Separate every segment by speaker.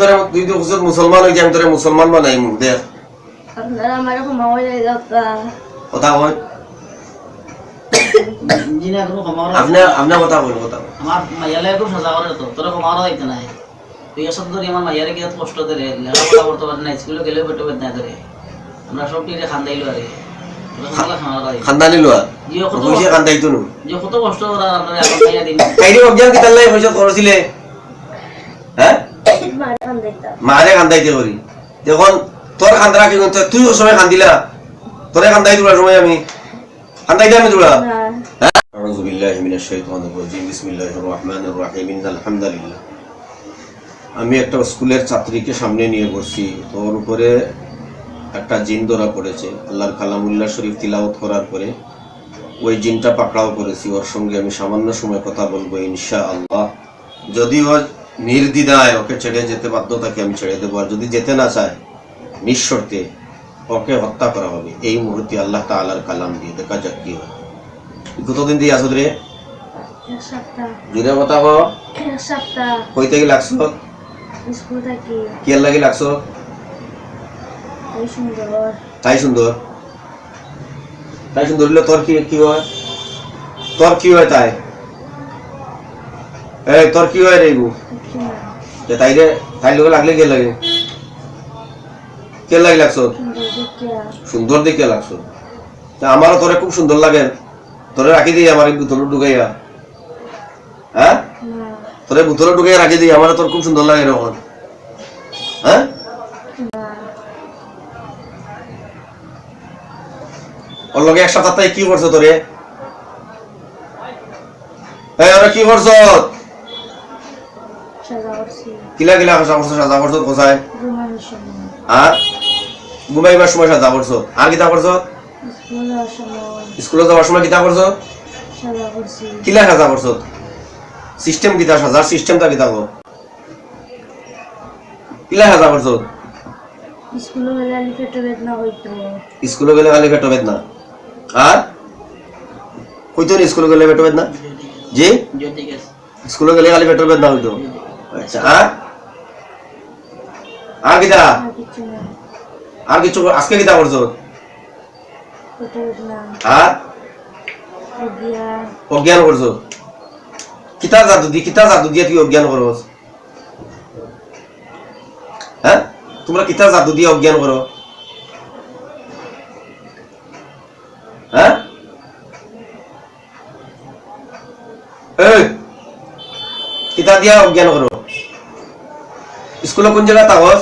Speaker 1: তোরে তুই তো হুজুর মুসলমান হইছি আমি তোরে মুসলমান বানাই মুখ দেখ
Speaker 2: আপনারা আমার ক্ষমা করে দাও
Speaker 1: কথা কই
Speaker 3: জিনা কোনো ক্ষমা করা
Speaker 1: আপনি আপনি কথা কই কথা
Speaker 3: আমার মাইয়ালে খুব সাজা করে তো তোরা ক্ষমা করা দিতে নাই। তুই এসব ধরে আমার মাইয়ারে কি কষ্ট ধরে? লেখাপড়া করতে পারে না স্কুলে ধরে। আমরা সব টিরে খান্দাইলো আরে করা
Speaker 1: খানদানি লোয়া?
Speaker 3: যে কত কষ্ট ওরা আমরা এখন খাইয়া দিন।
Speaker 1: কাইরে অজ্ঞান কি তাল্লাই পয়সা করছিলে হ্যাঁ?
Speaker 2: মার কান দেখতাম
Speaker 1: মারে কান্দাইতে করি যখন তোর কান্দরা কি করতে তুই ও সময় কান্দিলা তোরে কান্দাই তোলার সময় আমি কান্দাইতে আমি তোলা
Speaker 2: না
Speaker 1: أعوذ بالله من الشيطان الرجيم بسم الله الرحمن الرحيم إن الحمد لله আমি একটা স্কুলের ছাত্রীকে সামনে নিয়ে বসছি তোর উপরে একটা জিন ধরা পড়েছে আল্লাহর কালামুল্লাহ শরীফ তিলাওয়াত করার পরে ওই জিনটা পাকড়াও করেছি ওর সঙ্গে আমি সামান্য সময় কথা বলবো ইনশা আল্লাহ যদি ও নির্দ্বিধায় ওকে ছেড়ে যেতে বাধ্য থাকে আমি ছেড়ে দেবো। আর যদি যেতে না চায় নিঃশর্তে ওকে হত্যা করা হবে। এই মুহূর্তে আল্লাহ তাআলার কালাম দিয়ে দেখা যাক কি হয়। কতদিন দিয়ে আসো রে? জুড়ে কথা কো লাগছো? কি লাগি লাগছো? তাই সুন্দর। তাই সুন্দর? হলে তোর কি কি হয়? তোর কি হয় তাই? তোর কি হয় রে গু? তাই রে তাই লোকে লাগলে কে লাগে? কে লাগে
Speaker 2: সুন্দর
Speaker 1: দেখে আমারও তোরে খুব সুন্দর লাগে। তোরে রাখি দিই আমার বুতলে ঢুকাইয়া। হ্যাঁ? তোরে বুতলে ঢুকাইয়া রাখি দিই আমার তোর খুব সুন্দর লাগে এরকম হ্যাঁ? ওর লগে এক সপ্তাহ কি করছ তোরে? এই, ওরা কি করছি? কিলা কিলা সাজা করছ সাজা করছ কোথায়? আর? ঘুমাইবার সময় সাজা করছ? আর কিতা করছ?
Speaker 2: স্কুল যাওয়ার সময়।
Speaker 1: স্কুলে যাওয়ার সময় কিতা করছ? কিলা সাজা করছ? সিস্টেম কিতা সাজার সিস্টেমটা কিতা গো কিলা সাজা করছ?
Speaker 2: স্কুলে গেলে আলি পেটে বেদনা হইতো।
Speaker 1: স্কুলে গেলে খালি পেটো বেদনা। আর? হইতো নি স্কুলে গেলে পেটো বেদনা? জি? স্কুলে গেলে খালি পেটের বেদনা হইতো। আচ্ছা আর আর কিতা
Speaker 2: আর কিছু
Speaker 1: আজকে কিতা করছ আর অজ্ঞান। করছ? কিতা জাদু দি কিতা জাদু দিয়ে তুই অজ্ঞান করো? হ্যাঁ? তোমরা কিতা জাদু দিয়ে অজ্ঞান করো? হ্যাঁ? এই! কিতা দিয়া অজ্ঞান করো। স্কুলে কোন জায়গা তাগস?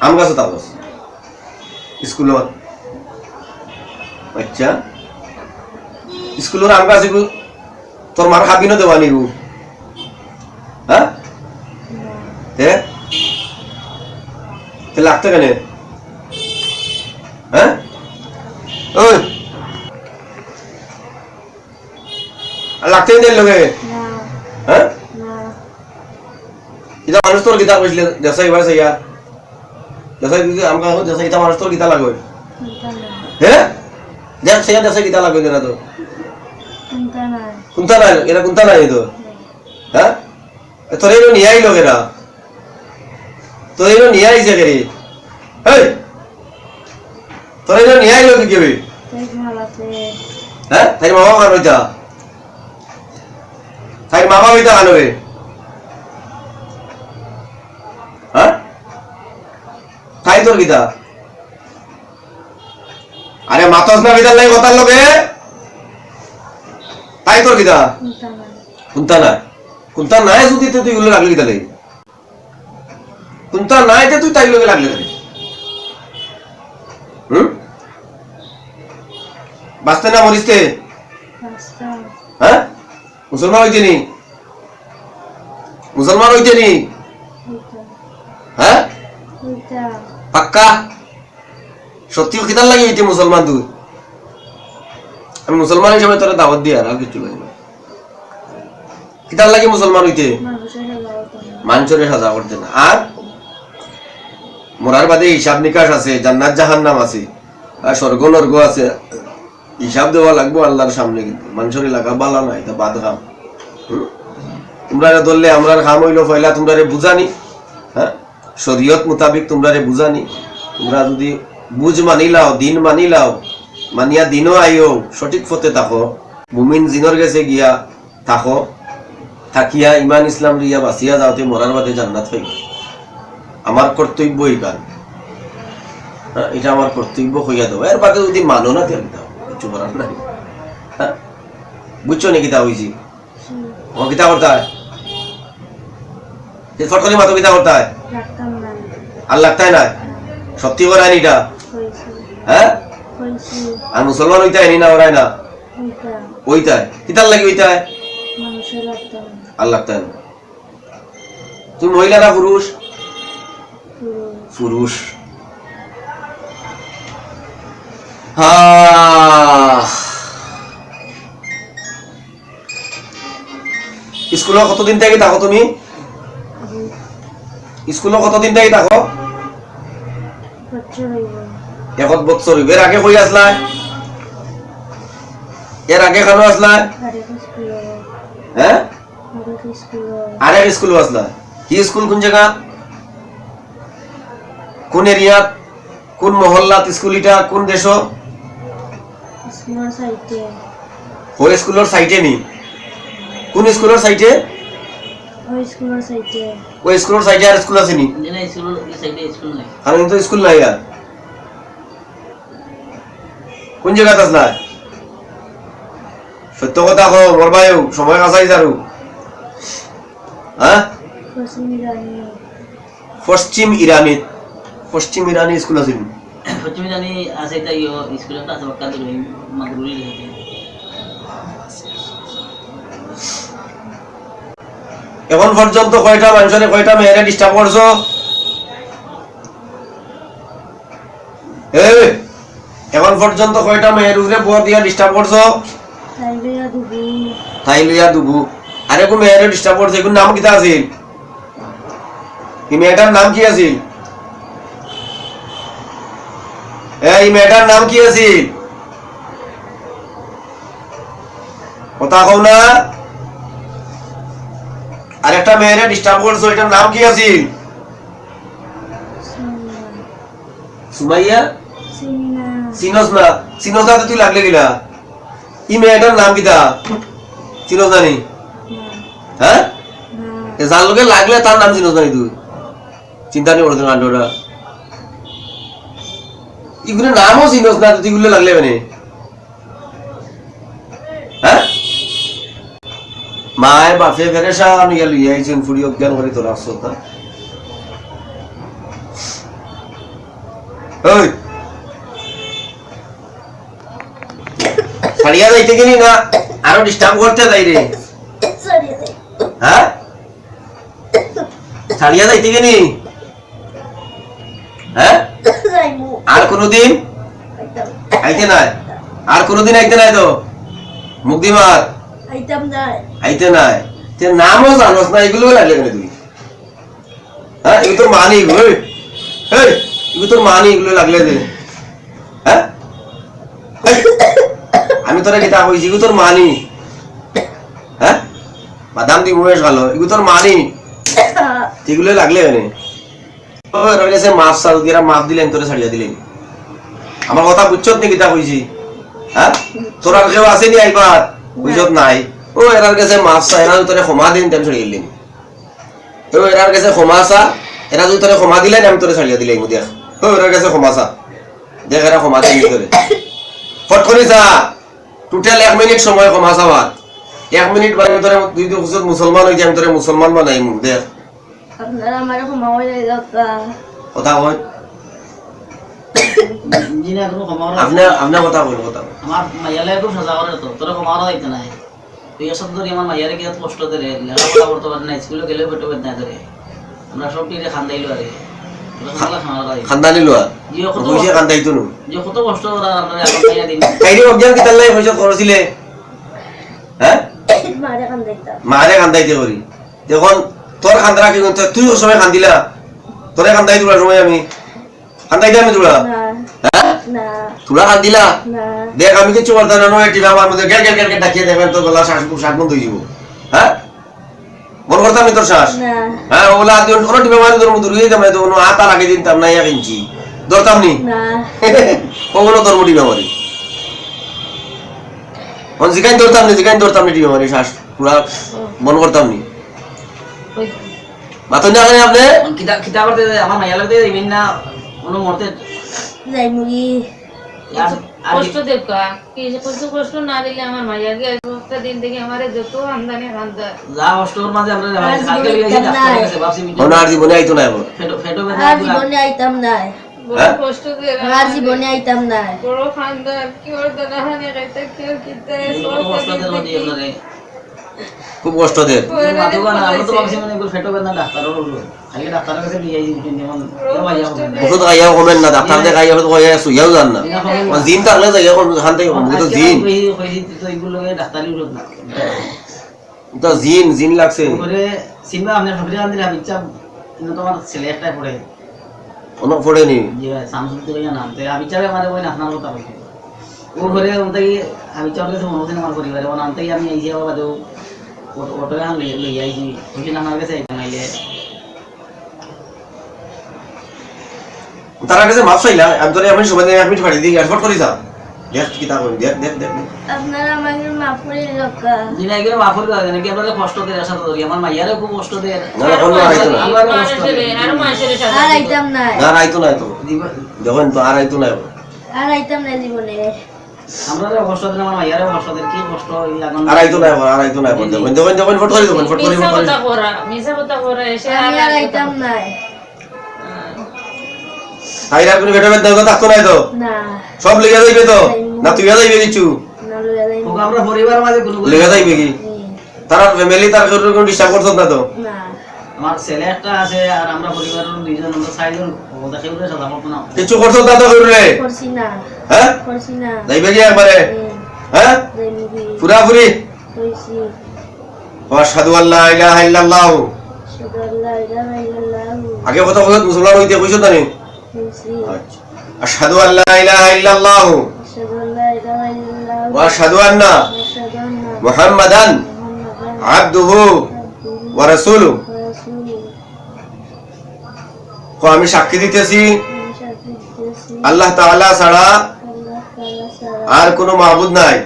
Speaker 1: আম গাছে তাগস? স্কুলত আচ্ছা। স্কুলের আম গাছ তোর মার খাবি না দেওয়া নিগু হ্যাঁ? লাগতে কেন? হ্যাঁ? ওই। লাগতে দেন লগে ইটা মানুষ তোর গীতা কইছিলে দেশা এবার সাইয়া দেশা আম গাছ দেশা ইটা মানুষ তোর গীতা লাগবে হ্যাঁ দেখ সেয়া দেশা গীতা লাগবে না তো কুন্তা নাই। এরা কুন্তা নাই তো হ্যাঁ তোর এলো নিয়ে আইলো কেরা তোর এলো নিয়ে আইছে কেরে হেই! তোর এলো নিয়ে আইলো কি কেবে? হ্যাঁ তাই মা বাবা কান হইতা তাই মা বাবা হইতা তাই তোর গীতা? আরে মাতস না গীতার লাগে কথার লগে? তাই তোর গীতা?
Speaker 2: নাই
Speaker 1: কুন্তা নাই। কুন্তা নাই যদি তো তুই গুলো লাগলি তাহলে কুন্তা নাই যে তুই তাই লগে। লাগলি হুম? বাঁচতে না মরিসতে
Speaker 2: রাস্তা
Speaker 1: হ্যাঁ? মুসলমান হইতে নি? মুসলমান হইতে নি? হ্যাঁ? পাক্কা? লাগে হইতে মুসলমান আমি মুসলমান হিসাবে তোরা দাওয়াত দিয়ে আর কিছু লাগে না। লাগে মুসলমান হইতে?
Speaker 2: মানুষের সাজা
Speaker 1: করতে না। আর? মরার বাদে হিসাব নিকাশ আছে, জান্নাত জাহান্নাম আছে, আর স্বর্গ নর্গ আছে। হিসাব দেওয়া লাগবো আল্লাহর সামনে কিন্তু। মানুষের এলাকা বালা নাই, তা বাদ খাম তোমরা ধরলে আমরা খাম হইল পয়লা তোমরা বুঝানি। শরীয়ত মোতাবিক তোমরা রে বুঝানি। তোমরা যদি বুঝ মানিলাও দিন মানিলাও মানিয়া দিনও আইও সঠিক ফতে থাকো। মুমিন জিনর গেছে গিয়া থাকো থাকিয়া ইমান ইসলাম রিয়া বাঁচিয়া যাওতে মরার বাদে জান্নাত হইব আমার কর্তব্য এই হ্যাঁ, এটা আমার কর্তব্য হইয়া দেবো। এর বাদে যদি মানো না তেল দাও কিছু করার নাই। বুঝছ নাকি তা হয়েছি ও কিতা করতে হয় ফটকলি মাতো কিতা করতে হয় আর লাগতাই না? সত্যি করায় এটা হ্যাঁ? আর মুসলমান হইতে হয় না ওরাই না?
Speaker 2: ওইটা।
Speaker 1: ওইটাই কিতার লাগে ওইটাই
Speaker 2: মানুষের রাখতাম না।
Speaker 1: আর লাগতাই না। তুমি মহিলা না পুরুষ?
Speaker 2: পুরো
Speaker 1: পুরুষ। স্কুলে কতদিন থেকে থাকো তুমি? স্কুলে কতদিন থেকে? থাকো এক বছর এর আগে কই আসলা এর আগে কেন আসলা হ্যাঁ?
Speaker 2: আরেক স্কুল
Speaker 1: আসলা কি স্কুল কোন জায়গা কোন এরিয়াত কোন মহল্লাত? স্কুল এটা কোন দেশ
Speaker 2: স্কুলের
Speaker 1: সাইটে নি? কোন স্কুলের সাইটে
Speaker 2: ওই স্কুলের সাইডে
Speaker 1: ওই স্কুলের সাইটে আর স্কুল আছে নি?
Speaker 3: যেন স্কুল সাইডে স্কুল নাই।
Speaker 1: কারণ কিন্তু স্কুল নাই আর। কোন জায়গাত আসলা সত্য কথা কো মরবায়ু সময় কাছাই যারু। হ্যাঁ?
Speaker 2: পশ্চিম ইরানি।
Speaker 1: পশ্চিম ইরানি স্কুল আছে নি?
Speaker 3: পশ্চিমে জানি আছে তাই স্কুল একটা আছে বাক্কা দিল মাদুরি
Speaker 1: এখন পর্যন্ত কয়টা মানুষের কয়টা মেয়েরে ডিস্টার্ব করছ? এখন পর্যন্ত কয়টা মেয়ের উপরে বর দিয়া ডিস্টার্ব করছ? তাই লইয়া দুবু। আরে কোন মেয়েরে ডিস্টার্ব করছে কোন নাম কিতা আছিল? এই মেয়েটার নাম কি আছিল? এই মেয়েটার নাম কি আছিল? কথা কও না। আরেকটা মেয়েরে ডিস্টার্ব করছ এটার নাম কি
Speaker 2: সিনা
Speaker 1: সুমাইয়া?
Speaker 2: সিনা
Speaker 1: চিনস না তো তুই লাগলে কিনা? ই মেয়েটার নাম কিতা? চিনস না। হ্যাঁ? যার লোকে লাগলে তার নাম চিনস না তুই। চিন্তা নেই করতে কাণ্ডটা ইগুলো নামও চিনস না তুই ইগুলো লাগলে মানে। মায় বাপে ফেরে সান গেল ইয়াইছেন ফুড়ি অজ্ঞান করে তোর আসছো তা ওই ছাড়িয়া যাইতে গেলি না? আরও ডিস্টার্ব করতে যাই রে। হ্যাঁ? ছাড়িয়া যাইতে গেলি? হ্যাঁ? আর কোনোদিন? আইতে নাই? আর কোনোদিন আইতে নাই তো? মুক্তি মার। আইতে নাই। নামও জানোস না এগুলো লাগলে কেন হ্যাঁ এগুলো তোর মানি এগুলো এগুলো তোর মানি এগুলো লাগলে হ্যাঁ আমি তোরা কিতা কইছি এগুলো তোর মানি। হ্যাঁ বাদাম দি মুয়েশ ভালো এগুলো তোর মানি। এগুলো লাগলে কেন? ও কাছে মাপ সাল মাপ দিলেন তোরে ছাড়িয়া দিলেন আমার কথা বুঝছত নি কিতা কইছি? হ্যাঁ তোর আর কেউ আসেনি আইবার? বুঝত নাই। ও এরার কাছে মাপ চা এরা তোরে ক্ষমা দিন তেম ছড়িয়ে দিলেন ও এরার কাছে ক্ষমা চা এরা যদি তোরে ক্ষমা দিলেন আমি তোরে ছাড়িয়ে দিলেন দেখ ও এরার কাছে ক্ষমা চা। দেখ এরা ক্ষমা দিলি তোরে ফট করে চা। টোটাল এক মিনিট সময় ক্ষমা চাওয়ার এক মিনিট বাদে তোরে দুই বছর মুসলমান হইতে আমি তোরে মুসলমান বানাই মুখ দেখ।
Speaker 2: আপনারা আমার ক্ষমা হয়ে যাতা
Speaker 1: কথা কই আপনি আপনার কথা কই কথা কই।
Speaker 3: আমার মাইয়ালে খুব সাজা করে তো তোরা ক্ষমারও দিতে নাই। তুই এসব ধরি আমার মাইয়ারে গিয়ে কষ্ট দেরে লেখাপড়া করতে পারে না স্কুলে গেলেও পেটে পেট নাই ধরে আমরা সব টিরে খান্দাইলো আরে তোরা খান্দালা খামারা দিই
Speaker 1: খানদানি লোয়া
Speaker 3: যে কত
Speaker 1: নো
Speaker 3: যে কত কষ্ট ওরা আমরা এখন খাইয়া দিন।
Speaker 1: কাইরে অজ্ঞান কি তাল্লাই পয়সা করছিলে হ্যাঁ
Speaker 2: মারে
Speaker 1: করি যখন তোর কি তুই সময় কান্দিলা তোরে কান্দাই তোলার সময় আমি। কান্দাইতে আমি তোলা তোরা কান্দিলা
Speaker 2: না।
Speaker 1: দেখ আমি কিছু করতাম না নয় টিভি আমার মধ্যে গেল গেল গেল ডাকিয়ে দেখবেন তোর গলা শ্বাস শ্বাস বন্ধ হয়ে যাব। হ্যাঁ? মন করতাম নি তোর শ্বাস?
Speaker 2: না।
Speaker 1: হ্যাঁ ওলা দিন কোনো টিপে মারি তোর মতো রুইয়ে দামে তো কোনো আতা লাগে দিতাম না এক ইঞ্চি। ধরতাম নি?
Speaker 2: না।
Speaker 1: কখনো তোর টিপে মারি। অন জিকাইন ধরতাম নি জিকাইন ধরতাম নি টিপে মারি শ্বাস পুরা মন করতাম নি। মাথন না আপনি?
Speaker 3: কিতা কিতা করতে আমার মাইয়া লাগতে দিবেন না কোনো মরতে
Speaker 2: যাই মুগি
Speaker 4: কষ্ট কি? কষ্ট কষ্ট না দিলে আমার মাইয়া গিয়ে একটা দিন থেকে আমার যত আমদানি খান্দা
Speaker 3: যা কষ্টর মাঝে আমরা কালকে লিয়ে
Speaker 2: নাই।
Speaker 3: কাছে ভাবছি মিটিং
Speaker 1: ওনার জীবনে আইতো না এবার
Speaker 3: ফেটো ফেটো
Speaker 2: আর জীবনে আইতাম আইতাম
Speaker 4: বড় কি ওর হানি কিতে
Speaker 1: খুব কষ্ট
Speaker 3: মানে না।
Speaker 1: ওষুধ খাইয়া কমেন না ডাক্তার দেখাই ওষুধ খাইয়া শুইয়াও যান না। থাকলে খান থেকে তো জিন জিন লাগছে।
Speaker 3: ইচ্ছা তোমার ছেলে একটাই পড়ে।
Speaker 1: কোনো
Speaker 3: নাম। তো আমি চাবে আমার ওই আপনার কথা বলছি ও ঘরে ওটাই আমি চাবে মনে হচ্ছে আমার পরিবারে ও নাম আমি এই যে বাবা দেও। অটো এখন লই আইছি। বুঝি আমার কাছে আইতাম নাইলে
Speaker 1: তার কাছে মাপ চাইলা আমি তোর আমি সময় এক মিনিট পাঠিয়ে দিই এয়ারপোর্ট করে যা দেখ কি তা দেখ দেখ দেখ।
Speaker 2: আপনারা আমাকে মাফ করে
Speaker 3: করে নাকি কষ্ট দেয় আমার মাইয়ারও খুব কষ্ট দেয়।
Speaker 1: না না কোনো আইতো না।
Speaker 3: আমারও কষ্ট
Speaker 4: মানুষের আর
Speaker 2: আইতাম
Speaker 1: না। আর আইতো না তো দেখেন তো আর আইতো না।
Speaker 2: আর আইতাম না জীবনে।
Speaker 3: আমরা আমার
Speaker 1: ফট করে ফট করে ফট করে
Speaker 4: কথা করা
Speaker 2: নাই।
Speaker 1: আইরা কোনো দাও থাকতো তো?
Speaker 2: না।
Speaker 1: সব লেগে যাইবে তো? না তুই যাইবে কিছু
Speaker 2: না
Speaker 3: আমরা পরিবার মাঝে কোনো
Speaker 1: লেগে যাইবে কি? তার ফ্যামিলি তার কোনো ডিস্টার্ব করছত না তো?
Speaker 2: না।
Speaker 3: আমার ছেলে একটা আছে আর আমরা পরিবারের দুইজন আমরা চারজন ও দেখে বলে সাদা মতো না।
Speaker 1: কিছু করছত না তো করলে
Speaker 2: করছি না।
Speaker 1: হ্যাঁ? যাইবে কি একবারে। হ্যাঁ? পুরাপুরি
Speaker 2: আল্লাহ ইলাহা ইল্লাল্লাহু।
Speaker 1: আগে কথা মুসলমান হইতে কইছো আচ্ছা। আশহাদু
Speaker 2: শুধু আল্লাহ ইলাহা ইল্লাল্লাহু।
Speaker 1: ওয়া আশহাদু আন্না।
Speaker 2: আশহাদু আন্না।
Speaker 1: মুহাম্মাদান। আবদুহু ওয়া আমি সাক্ষী দিতেছি। আল্লাহ তাআলা ছাড়া আর কোনো মাহবুদ নাই।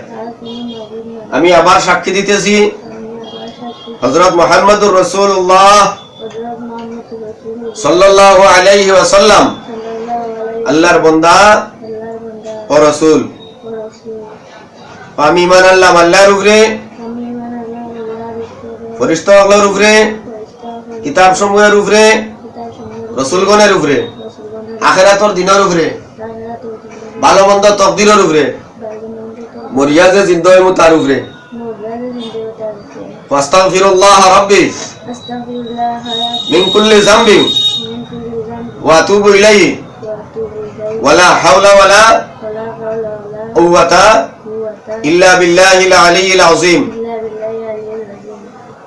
Speaker 1: আমি আবার সাক্ষী দিতেছি। হযরত মুহাম্মদুর রাসূলুল্লাহ সাল্লাল্লাহু আলাইহি ওয়াসাল্লাম। আল্লাহর বান্দা ও রাসূল। আমি ইমান আল্লাহ আল্লাহর উপরে। ফরিস্তা আল্লাহর উপরে। কিতাব সমূহের উপরে। রসুলগণের উপরে। আখেরাতর দিনের উপরে। ভালো মন্দ তকদিরের উপরে। মরিয়া যে জিন্দ হইমু তার উপরে। ফাস্তাগফিরুল্লাহ রাব্বি মিন কুল্লি
Speaker 2: যামবি
Speaker 1: ওয়া ইলাইহি। ওয়ালা হাওলা ওয়ালা কুওয়াতা ইল্লা বিল্লাহিল আলিয়্যিল আযীম।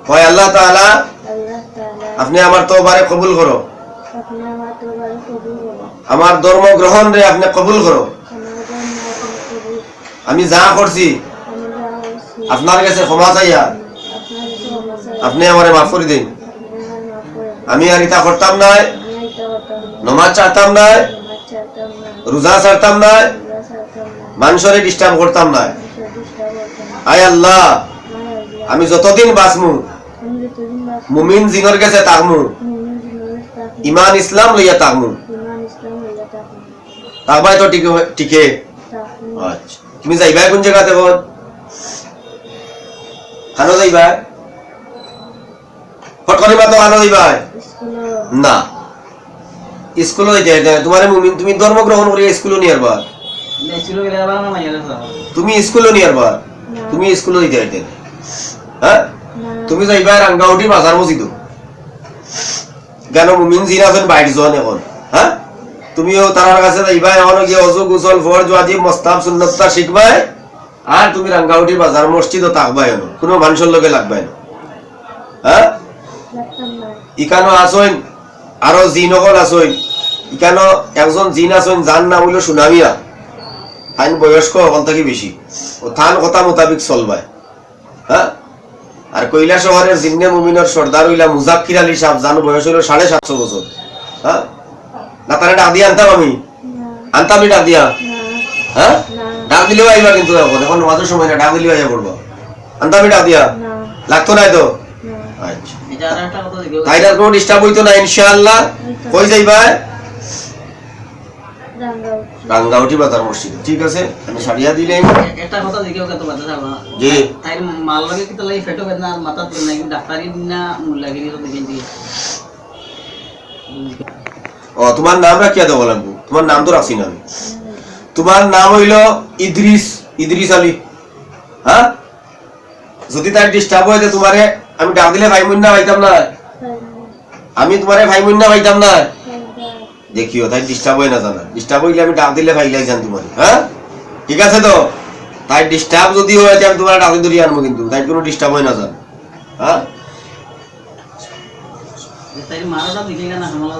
Speaker 1: হয় আল্লাহ তাআলা আপনি আমার তওবারে কবুল করো।
Speaker 2: আমার
Speaker 1: ধর্ম গ্রহণ রে আপনি কবুল করো
Speaker 2: আমার জন্য আপনি কবুল
Speaker 1: আমি যা করছি, আপনার কাছে ক্ষমা চাইয়া আপনি আমারে মাফ করে দিন। আমি আর ইতা করতাম নাই, নমাজ চাইতাম নাই, রোজা ছাড়তাম নাই মানুষরে ডিস্টার্ব করতাম নাই। আয় আল্লাহ, আমি যতদিন বাঁচমু, মুমিন জিনর কাছে তাকমু ইমান ইসলাম লইয়া তাকমু তাকবাই তো টিকে টিকে। আচ্ছা। তুমি যাইবা কোন জায়গাতে বল? খানো যাইবা ফটকরি মাতো খানো যাইবা
Speaker 2: স্কুল
Speaker 1: না। যাইতে তোমার মুমিন তুমি ধর্ম গ্রহণ নিয়ে তুমি স্কুলে নিয়ে আসবা। তুমি স্কুলে দিতে যাইতে হ্যাঁ? তুমি যাইবা রাঙ্গাউটি বাজার মসজিদ কেন মুমিন জিন আছেন বাইর জন এখন? হ্যাঁ? তুমিও তার কাছে যাইবা এখন গিয়ে অজু গুসল ফরজ, ওয়াজিব মস্তাব সুন্নতটা শিখবাই। আর তুমি রাঙ্গাউটি বাজার, মসজিদও থাকবাই এখন কোনো মানুষের লগে লাগবাই না। হ্যাঁ? ইকানো আসইন, আরও জিন অকল আসইন। ইকানো একজন জিন আসইন, যার নাম হইল সুনামিয়া। আইন বয়স্ক, অকল থাকি বেশি। ও থান কথা মোতাবিক চলবাই। হ্যাঁ? আর কৈলা শহরের জিন্নে মুমিনের সর্দার হইলা মুজাক্কির আলী সাহেব জানো বয়স হইল সাড়ে সাতশো বছর। হ্যাঁ? না তাহলে ডাক দিয়া আনতাম আমি।
Speaker 2: না।
Speaker 1: আনতাম ডাক দিয়া?
Speaker 2: না।
Speaker 1: হ্যাঁ? ডাক দিলেও আইবা কিন্তু এখন এখন মাঝের সময় না ডাক দিলেও আইয়া পড়ব। আনতাম ডাক দিয়া? লাগতো নাই তো আচ্ছা।
Speaker 3: এটা আর একটা কথা জিজ্ঞেস
Speaker 1: তাইটার কোনো ডিস্টার্ব হইতো না ইনশাআল্লাহ। কই যাইবা রাঙ্গাউটি বাজার মসজিদ। ঠিক আছে আমি সারিয়া
Speaker 3: একটা কথা করতে পারতে থাকবা
Speaker 1: যে
Speaker 3: তাই মাল লাগে কিন্তু লাগে ফেটো বেদনা আর মাথা নাই ডাক্তারি দিন না মুল্লাগিরি তো দেখেন দিয়ে
Speaker 1: তোমার নাম রাখিয়া দেবো লাগবো তোমার নাম তো রাখছি না তোমার নাম হইল ইদ্রিস ইদ্রিস আলী। হ্যাঁ? যদি তার ডিস্টার্ব হয়েছে তোমারে, আমি ডাক দিলে ভাই মুন্না পাইতাম না। আমি তোমারে ভাই মুন্না পাইতাম না। দেখিও, তাই ডিস্টার্ব হয় না জানা। ডিস্টার্ব হইলে আমি ডাক দিলে ভাই যান তোমার। হ্যাঁ? ঠিক আছে তো? তাই ডিস্টার্ব যদি হয় আমি তোমার ডাক ধরিয়ে আনব কিন্তু। তাই কোনো ডিস্টার্ব হয় না জান। হ্যাঁ?
Speaker 3: মারোটা না হামলা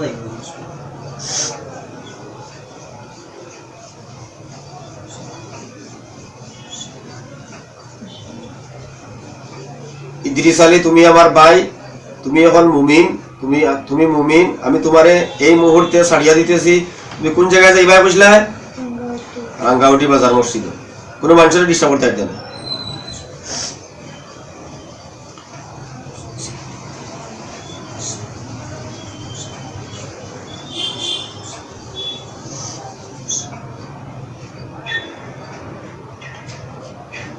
Speaker 1: ইদ্রিস আলী, তুমি আমার ভাই, তুমি এখন মুমিন, তুমি তুমি মুমিন, আমি তোমারে এই মুহূর্তে ছাড়িয়া দিতেছি। তুমি কোন জায়গায় যাইবা বুঝলে রাঙ্গাউটি বাজার মসজিদ। কোনো মানুষের ডিস্টার্ব করতে পারতে না।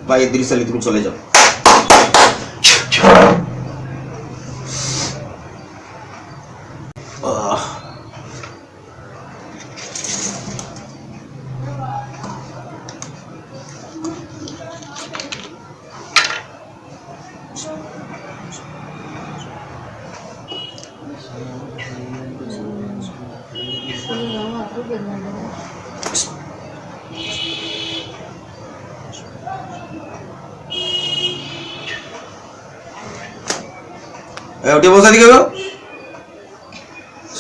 Speaker 1: বা ইদ্রিস আলী, তুমি চলে যাও। উঠে বসা দিকে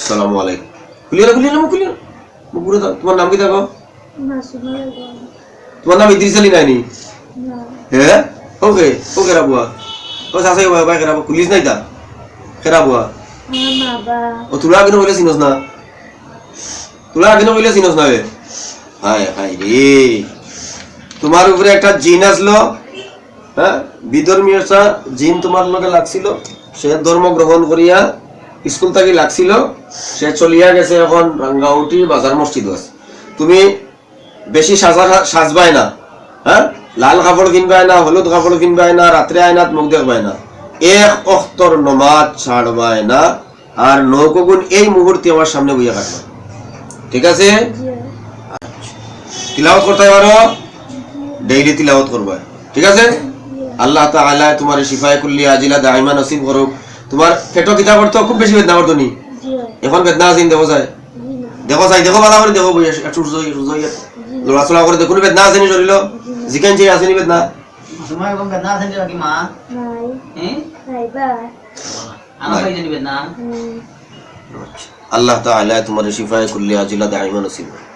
Speaker 1: সালামু আলাইকুম। খুলিয়ে খুলিয়ে মুখ খুলিয়ে মুখ ঘুরে দাও। তোমার নাম কি দেখো? তোমার নাম ইদ্রিস আলী নাইনি? হ্যাঁ? ওকে ও বাবা বাই পুলিশ নাই তা? ও তুলা বলে চিনস না? তুলা বলে চিনস না হায় হায় রে। তোমার উপরে একটা জিন আসলো হ্যাঁ? বিধর্মী একটা জিন তোমার লগে লাগছিল। সে ধর্ম গ্রহণ করিয়া স্কুল থাকি লাগছিল সে চলিয়া গেছে এখন রাঙ্গাউটি বাজার মসজিদ আছে। তুমি বেশি সাজা সাজবাই না হ্যাঁ? লাল কাপড় কিনবাই না হলুদ কাপড় কিনবাই না রাত্রে আয়নাত মুখ দেখবাই না। এক অختর নমাজ ছাড়বাই না আর নৌকগুণ এই মুহূর্তে আমার সামনে বইয়া কাটবা। ঠিক আছে? তিলাওত করতে পারো? ডেইলি তিলাওয়াত করবা ঠিক আছে? আল্লাহ তাআলা তোমার শিফায়ে কুল্লি আজিলা দাইমা নসিব করুক। তোমার পেটো কিতা করতো খুব বেশি বেদনা করতো নি এখন বেদনা আছে দেখো যায় দেখো চাই দেখো ভালো করে দেখো সূর্য সূর্য লড়া চলা করে দেখুন বেদনা আছে নি শরীর জিকেন যে আছে নি বেদনা?
Speaker 3: তোমার এরকম বেদনা আছে নাকি মা? হ্যাঁ আনা পাই জানি বেদনা?
Speaker 1: আল্লাহ তাআলা তোমার শিফায়ে কুল্লি আজিলা দাইমা নসিব করুক।